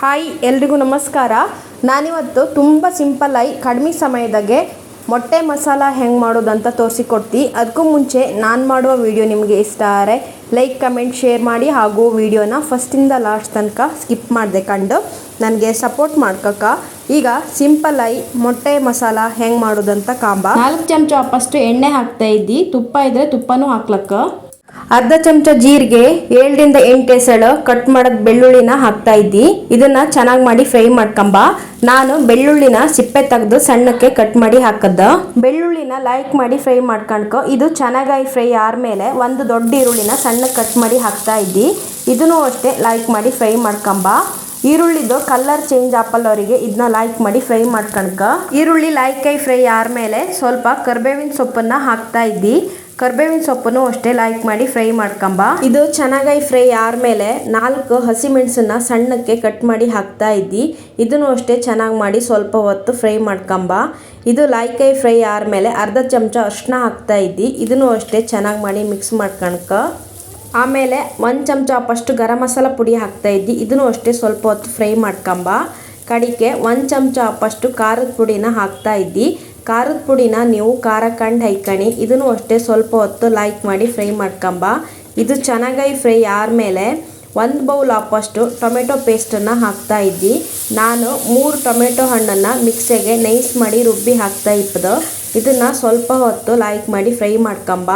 Hi, ಎಲ್ರಿಗೂ ನಮಸ್ಕಾರ. ನಾನಿವತ್ತು ತುಂಬ ಸಿಂಪಲ್ಲಾಗಿ ಕಡಿಮೆ ಸಮಯದಾಗೆ ಮೊಟ್ಟೆ ಮಸಾಲ ಹೆಂಗೆ ಮಾಡೋದಂತ ತೋರಿಸಿಕೊಡ್ತಿ. ಅದಕ್ಕೂ ಮುಂಚೆ ನಾನು ಮಾಡುವ ವಿಡಿಯೋ ನಿಮಗೆ ಇಷ್ಟ ಆದರೆ ಲೈಕ್ ಕಮೆಂಟ್ ಶೇರ್ ಮಾಡಿ ಹಾಗೂ ವಿಡಿಯೋನ ಫಸ್ಟಿಂದ ಲಾಸ್ಟ್ ತನಕ ಸ್ಕಿಪ್ ಮಾಡಿದೆ ಕಂಡು ನನಗೆ ಸಪೋರ್ಟ್ ಮಾಡ್ಕಕ್ಕ ಈಗ ಸಿಂಪಲ್ಲಾಗಿ ಮೊಟ್ಟೆ ಮಸಾಲ ಹೆಂಗೆ ಮಾಡೋದಂತ ಕಾಂಬ. ನಾಲ್ಕು ಚಮಚ ಫಸ್ಟು ಎಣ್ಣೆ ಹಾಕ್ತಾ ಇದ್ದಿ. ತುಪ್ಪ ಇದ್ದರೆ ತುಪ್ಪನೂ ಹಾಕ್ಲಕ್ಕ. ಅರ್ಧ ಚಮಚ ಜೀರಿಗೆ, ಏಳರಿಂದ ಎಂಟು ಎಸಳು ಕಟ್ ಮಾಡೋದ್ ಬೆಳ್ಳುಳ್ಳಿನ ಹಾಕ್ತಾ ಇದ್ದಿ. ಇದನ್ನ ಚೆನ್ನಾಗಿ ಮಾಡಿ ಫ್ರೈ ಮಾಡ್ಕೊಂಬ. ನಾನು ಬೆಳ್ಳುಳ್ಳಿನ ಸಿಪ್ಪೆ ತೆಗೆದು ಸಣ್ಣಕ್ಕೆ ಕಟ್ ಮಾಡಿ ಹಾಕದ ಬೆಳ್ಳುಳ್ಳಿನ ಲೈಕ್ ಮಾಡಿ ಫ್ರೈ ಮಾಡ್ಕೊಂಡ್ಕೊ. ಇದು ಚೆನ್ನಾಗಿ ಫ್ರೈ ಆದ್ಮೇಲೆ ಒಂದು ದೊಡ್ಡ ಈರುಳ್ಳಿನ ಸಣ್ಣಕ್ಕೆ ಕಟ್ ಮಾಡಿ ಹಾಕ್ತಾ ಇದ್ದಿ. ಇದನ್ನು ಅಷ್ಟೇ ಲೈಕ್ ಮಾಡಿ ಫ್ರೈ ಮಾಡ್ಕೊಂಬ. ಈರುಳ್ಳಿದು ಕಲರ್ ಚೇಂಜ್ ಆಪಲ್ಲವರಿಗೆ ಇದನ್ನ ಲೈಕ್ ಮಾಡಿ ಫ್ರೈ ಮಾಡ್ಕಣ್ಕ ಈರುಳ್ಳಿ ಲೈಕ್ ಲೈಕಾಯಿ ಫ್ರೈ ಆದ್ಮೇಲೆ ಸ್ವಲ್ಪ ಕರ್ಬೇವಿನ ಸೊಪ್ಪನ್ನ ಹಾಕ್ತಾ ಇದ್ದಿ. ಕರ್ಬೇವಿನ ಸೊಪ್ಪನ್ನು ಅಷ್ಟೇ ಲೈಕ್ ಮಾಡಿ ಫ್ರೈ ಮಾಡ್ಕೊಂಬ. ಇದು ಚೆನ್ನಾಗಿ ಫ್ರೈ ಆದ್ಮೇಲೆ ನಾಲ್ಕು ಹಸಿಮೆಣಸನ್ನ ಸಣ್ಣಕ್ಕೆ ಕಟ್ ಮಾಡಿ ಹಾಕ್ತಾ ಇದ್ದಿ. ಇದನ್ನು ಅಷ್ಟೇ ಚೆನ್ನಾಗಿ ಮಾಡಿ ಸ್ವಲ್ಪ ಹೊತ್ತು ಫ್ರೈ ಮಾಡ್ಕೊಂಬ. ಇದು ಲಾಯ್ಕಾಯಿ ಫ್ರೈ ಆದ್ಮೇಲೆ ಅರ್ಧ ಚಮಚ ಅರ್ಶಿನ ಹಾಕ್ತಾ ಇದ್ದಿ. ಇದನ್ನು ಅಷ್ಟೇ ಚೆನ್ನಾಗಿ ಮಾಡಿ ಮಿಕ್ಸ್ ಮಾಡ್ಕೊಳ್ಕ ಆಮೇಲೆ ಒಂದು ಚಮಚ ಫಸ್ಟ್ ಗರಂ ಮಸಾಲ ಪುಡಿ ಹಾಕ್ತಾ ಇದ್ದಿ. ಇದನ್ನು ಅಷ್ಟೇ ಸ್ವಲ್ಪ ಹೊತ್ತು ಫ್ರೈ ಮಾಡ್ಕೊಂಬ. ಕಡಿಕೆ ಒಂದು ಚಮಚ ಫಸ್ಟು ಖಾರದ ಪುಡಿನ ಹಾಕ್ತಾ ಇದ್ದಿ. ಖಾರದ ಪುಡಿನ ನೀವು ಖಾರ ಕಂಡು ಹೈಕಣಿ. ಇದನ್ನು ಅಷ್ಟೇ ಸ್ವಲ್ಪ ಹೊತ್ತು ಲೈಕ್ ಮಾಡಿ ಫ್ರೈ ಮಾಡ್ಕೊಂಬ. ಇದು ಚೆನ್ನಾಗಿ ಫ್ರೈ ಆದಮೇಲೆ ಒಂದು ಬೌಲ್ ಆಪಷ್ಟು ಟೊಮೆಟೊ ಪೇಸ್ಟನ್ನು ಹಾಕ್ತಾ ಇದ್ದಿ. ನಾನು ಮೂರು ಟೊಮೆಟೊ ಹಣ್ಣನ್ನು ಮಿಕ್ಸಿಗೆ ನೈಸ್ ಮಾಡಿ ರುಬ್ಬಿ ಹಾಕ್ತಾ ಇಪ್ಪದು. ಇದನ್ನು ಸ್ವಲ್ಪ ಹೊತ್ತು ಲೈಕ್ ಮಾಡಿ ಫ್ರೈ ಮಾಡ್ಕೊಂಬ.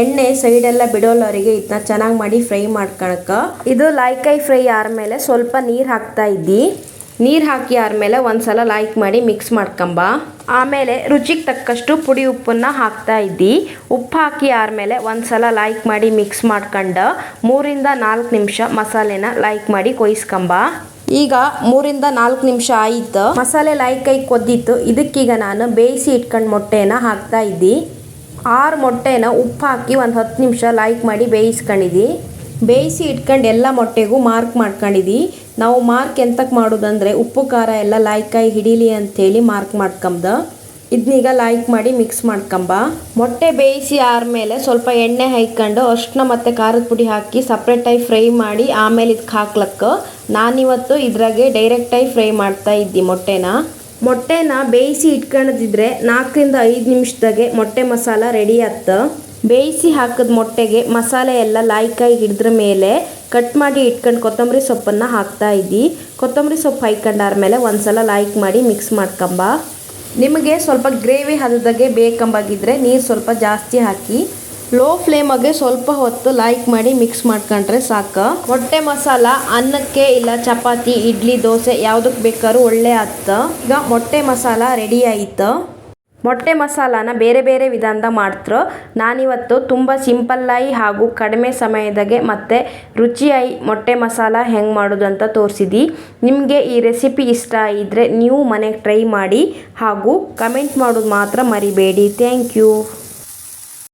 ಎಣ್ಣೆ ಸೈಡೆಲ್ಲ ಬಿಡೋಲ್ಲವರಿಗೆ ಇದನ್ನ ಚೆನ್ನಾಗಿ ಮಾಡಿ ಫ್ರೈ ಮಾಡ್ಕೊಳಕ್ಕೆ ಇದು ಲೈಕಾಯಿ ಫ್ರೈ ಆದಮೇಲೆ ಸ್ವಲ್ಪ ನೀರು ಹಾಕ್ತಾ ಇದ್ದಿ. ನೀರು ಹಾಕಿ ಆದಮೇಲೆ ಒಂದು ಸಲ ಲೈಕ್ ಮಾಡಿ ಮಿಕ್ಸ್ ಮಾಡ್ಕೊಂಬ. ಆಮೇಲೆ ರುಚಿಗೆ ತಕ್ಕಷ್ಟು ಪುಡಿ ಉಪ್ಪನ್ನು ಹಾಕ್ತಾ ಇದ್ದಿ. ಉಪ್ಪು ಹಾಕಿ ಆದಮೇಲೆ ಒಂದು ಸಲ ಲೈಕ್ ಮಾಡಿ ಮಿಕ್ಸ್ ಮಾಡ್ಕೊಂಡು ಮೂರಿಂದ ನಾಲ್ಕು ನಿಮಿಷ ಮಸಾಲೆನ ಲೈಕ್ ಮಾಡಿ ಕೊಯ್ಸ್ಕೊಂಬ. ಈಗ ಮೂರಿಂದ ನಾಲ್ಕು ನಿಮಿಷ ಆಯಿತು. ಮಸಾಲೆ ಲೈಕ್ ಕೈ ಕೊದ್ದಿತ್ತು. ಇದಕ್ಕೀಗ ನಾನು ಬೇಯಿಸಿ ಇಟ್ಕೊಂಡು ಮೊಟ್ಟೆನ ಹಾಕ್ತಾ ಇದ್ದಿ. ಆರು ಮೊಟ್ಟೆನ ಉಪ್ಪು ಹಾಕಿ ಒಂದು ಹತ್ತು ನಿಮಿಷ ಲೈಕ್ ಮಾಡಿ ಬೇಯಿಸ್ಕೊಂಡಿದ್ದಿ. ಬೇಯಿಸಿ ಇಟ್ಕೊಂಡು ಎಲ್ಲ ಮೊಟ್ಟೆಗೂ ಮಾರ್ಕ್ ಮಾಡ್ಕೊಂಡಿದ್ದಿ ನಾವು ಮಾರ್ಕ್ ಎಂತಕ್ಕೆ ಮಾಡೋದಂದ್ರೆ ಉಪ್ಪು, ಖಾರ ಎಲ್ಲ ಲಾಯ್ಕಾಯಿ ಹಿಡೀಲಿ ಅಂಥೇಳಿ ಮಾರ್ಕ್ ಮಾಡ್ಕೊಂಬ ಇದನ್ನೀಗ ಲಾಯ್ಕ್ ಮಾಡಿ ಮಿಕ್ಸ್ ಮಾಡ್ಕೊಂಬ. ಮೊಟ್ಟೆ ಬೇಯಿಸಿ ಆದ್ಮೇಲೆ ಸ್ವಲ್ಪ ಎಣ್ಣೆ ಹಾಕ್ಕೊಂಡು ಅರ್ಶಿನ ಮತ್ತು ಖಾರದ ಪುಡಿ ಹಾಕಿ ಸಪ್ರೇಟಾಗಿ ಫ್ರೈ ಮಾಡಿ ಆಮೇಲೆ ಇದಕ್ಕೆ ಹಾಕ್ಲಕ್ಕ. ನಾನಿವತ್ತು ಇದ್ರಾಗೆ ಡೈರೆಕ್ಟಾಗಿ ಫ್ರೈ ಮಾಡ್ತಾ ಇದ್ದಿ ಮೊಟ್ಟೆನ. ಮೊಟ್ಟೆನ ಬೇಯಿಸಿ ಇಟ್ಕೊಳ್ಳೋದಿದ್ರೆ ನಾಲ್ಕರಿಂದ ಐದು ನಿಮಿಷದಾಗೆ ಮೊಟ್ಟೆ ಮಸಾಲ ರೆಡಿ ಆತ್ತ. ಬೇಯಿಸಿ ಹಾಕಿದ ಮೊಟ್ಟೆಗೆ ಮಸಾಲೆ ಎಲ್ಲ ಲಾಯ್ಕಾಯಿ ಹಿಡಿದ್ರ ಮೇಲೆ ಕಟ್ ಮಾಡಿ ಇಟ್ಕೊಂಡು ಕೊತ್ತಂಬರಿ ಸೊಪ್ಪನ್ನು ಹಾಕ್ತಾ ಇದ್ದಿ. ಕೊತ್ತಂಬರಿ ಸೊಪ್ಪು ಹಾಕ್ಕೊಂಡಾದ್ಮೇಲೆ ಒಂದ್ಸಲ ಲಾಯ್ಕ್ ಮಾಡಿ ಮಿಕ್ಸ್ ಮಾಡ್ಕೊಂಬ. ನಿಮಗೆ ಸ್ವಲ್ಪ ಗ್ರೇವಿ ಹದದಾಗೆ ಬೇಕಂಬಾಗಿದ್ರೆ ನೀರು ಸ್ವಲ್ಪ ಜಾಸ್ತಿ ಹಾಕಿ ಲೋ ಫ್ಲೇಮಾಗೆ ಸ್ವಲ್ಪ ಹೊತ್ತು ಲೈಕ್ ಮಾಡಿ ಮಿಕ್ಸ್ ಮಾಡ್ಕೊಂಡ್ರೆ ಸಾಕು. ಮೊಟ್ಟೆ ಮಸಾಲ, ಅನ್ನಕ್ಕೆ ಇಲ್ಲ ಚಪಾತಿ, ಇಡ್ಲಿ, ದೋಸೆ ಯಾವುದಕ್ಕೆ ಬೇಕಾದ್ರೂ ಒಳ್ಳೆ ಆತ್ತ ಈಗ ಮೊಟ್ಟೆ ಮಸಾಲ ರೆಡಿ ಆಯಿತು. ಮೊಟ್ಟೆ ಮಸಾಲಾನ ಬೇರೆ ಬೇರೆ ವಿಧಾನದ ಮಾಡ್ತ್ರು, ನಾನಿವತ್ತು ತುಂಬ ಸಿಂಪಲ್ಲಾಗಿ ಹಾಗೂ ಕಡಿಮೆ ಸಮಯದಾಗೆ ಮತ್ತು ರುಚಿಯಾಗಿ ಮೊಟ್ಟೆ ಮಸಾಲ ಹೆಂಗೆ ಮಾಡೋದು ಅಂತ ತೋರಿಸಿದ್ದಿ ನಿಮಗೆ ಈ ರೆಸಿಪಿ ಇಷ್ಟ ಇದ್ದರೆ ನೀವು ಮನೆಗೆ ಟ್ರೈ ಮಾಡಿ ಹಾಗೂ ಕಮೆಂಟ್ ಮಾಡೋದು ಮಾತ್ರ ಮರಿಬೇಡಿ. Thank you.